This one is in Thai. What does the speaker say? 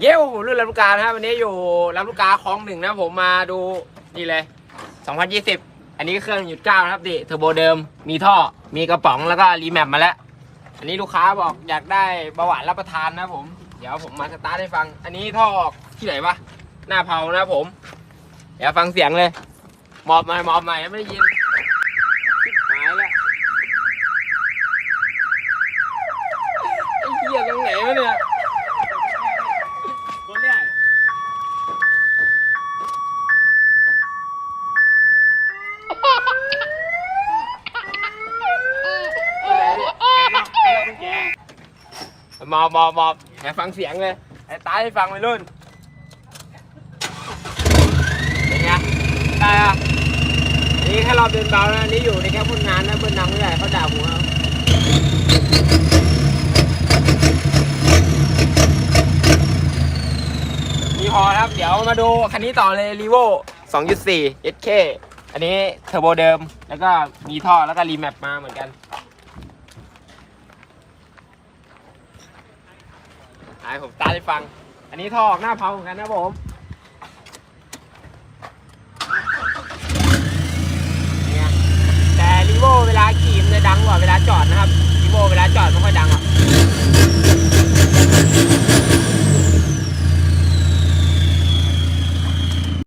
เย้ผมรุ่นลำลูกกานะครับวันนี้อยู่ลำลูกกาคลองหนึ่งนะผมมาดูนี่เลย 2020 อันนี้เครื่องหยุดเก้านะครับดิเทอร์โบเดิมมีท่อมีกระป๋องแล้วก็รีแมปมาแล้ว อันนี้ลูกค้าบอกอยากได้เบาหวานรับประทานนะผม เดี๋ยวผมมาสตาร์ทให้ฟัง อันนี้ท่อออกที่ไหนวะหน้าเผานะผม เดี๋ยวฟังเสียงเลย หมอบใหม่หมอบใหม่ไม่ได้ยินชิบหายแล้วไอ้เหี้ยตรงไหนวะเนี่ย ตัวเนี้ย ห มอบมอบหมอบเดี๋ยวฟังเสียงเลยไอ้ตาให้ฟังไปรุ่นเป็นไงได้อะนี่แค่รอบเดินเบานะนี่อยู่ในแค่พุ่นงานนะเบิ้ลดังไม่ได้เขาด่าผมเอามีพอครับ เดี๋ยวมาดูคันนี้ต่อเลยรีโว2.4 SK อันนี้เทอร์โบเดิม แล้วก็มีท่อแล้วก็รีแมปมาเหมือนกัน ให้ผมตาได้ฟัง อันนี้ท่อออกหน้าเผาเหมือนกันนะผมแต่ลิโวเวลาขี่มันจะดังกว่าเวลาจอดนะครับลิโวเวลาจอดไม่ค่อยดังอะ